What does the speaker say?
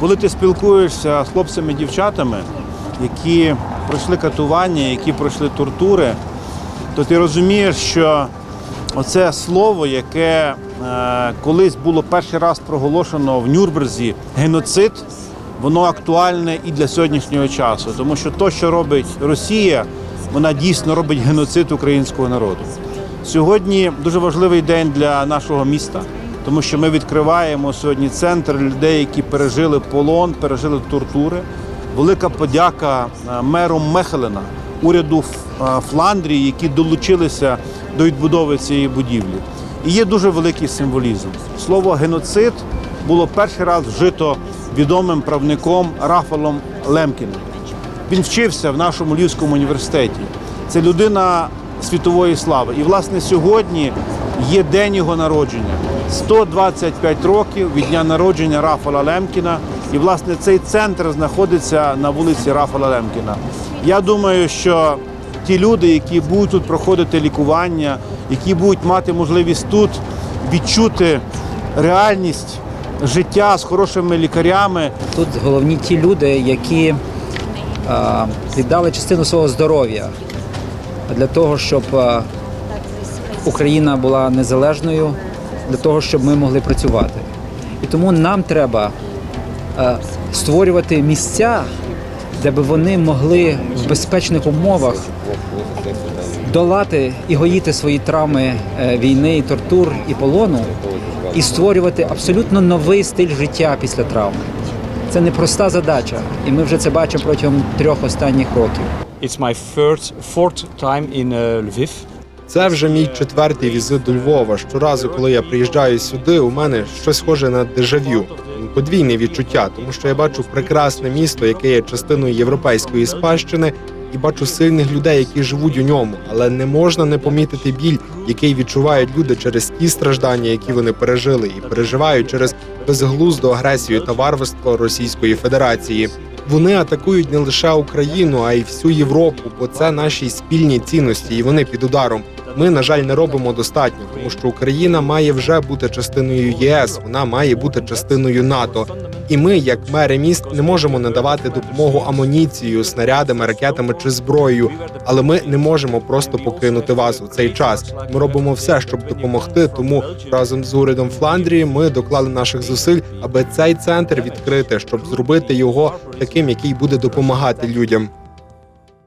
Коли ти спілкуєшся з хлопцями і дівчатами, які пройшли катування, які пройшли тортури, то ти розумієш, що оце слово, яке е, колись було перший раз проголошено в Нюрнберзі, геноцид, воно актуальне і для сьогоднішнього часу. Тому що то, що робить Росія, вона дійсно робить геноцид українського народу. Сьогодні дуже важливий день для нашого міста, тому що ми відкриваємо сьогодні центр людей, які пережили полон, пережили тортури. Велика подяка е, меру Мехелена, уряду е, Фландрії, які долучилися до відбудови цієї будівлі. І є дуже великий символізм. Слово геноцид було перший раз вжито відомим правником Рафалом Лемкіним. Він вчився в нашому Львівському університеті. Це людина світової слави. І, власне, сьогодні є день його народження. 125 років від дня народження Рафала Лемкіна. І, власне, цей центр знаходиться на вулиці Рафала Лемкіна. Я думаю, що ті люди, які будуть тут проходити лікування, які будуть мати можливість тут відчути реальність життя з хорошими лікарями, Тут головні ті люди, які а, віддали частину свого здоров'я для того, щоб а, Україна була незалежною, для того, щоб ми могли працювати. І тому нам треба створювати місця, де би вони могли в безпечних умовах долати і гоїти свої травми е, війни, тортур і полону, і створювати абсолютно новий стиль життя після травми. Це непроста задача, і ми вже це бачимо протягом трьох останніх років. It's my fourth time in Lviv. Це вже мій четвертий візит до Львова. Щоразу, коли я приїжджаю сюди, у мене щось схоже на дежавю. Подвійне відчуття, тому що я бачу прекрасне місто, яке є частиною європейської спадщини, і бачу сильних людей, які живуть у ньому. Але не можна не помітити біль, який відчувають люди через ті страждання, які вони пережили, і переживають через безглузду агресію та варварство Російської Федерації. Вони атакують не лише Україну, а й всю Європу, бо це наші спільні цінності, і вони під ударом. Ми, на жаль, не робимо достатньо, тому що Україна має вже бути частиною ЄС, вона має бути частиною НАТО. І ми, як мери міст, не можемо надавати допомогу амуніцією, снарядами, ракетами чи зброєю. Але ми не можемо просто покинути вас у цей час. Ми робимо все, щоб допомогти. Тому разом з урядом Фландрії ми доклали наших зусиль, аби цей центр відкрити, щоб зробити його таким, який буде допомагати людям.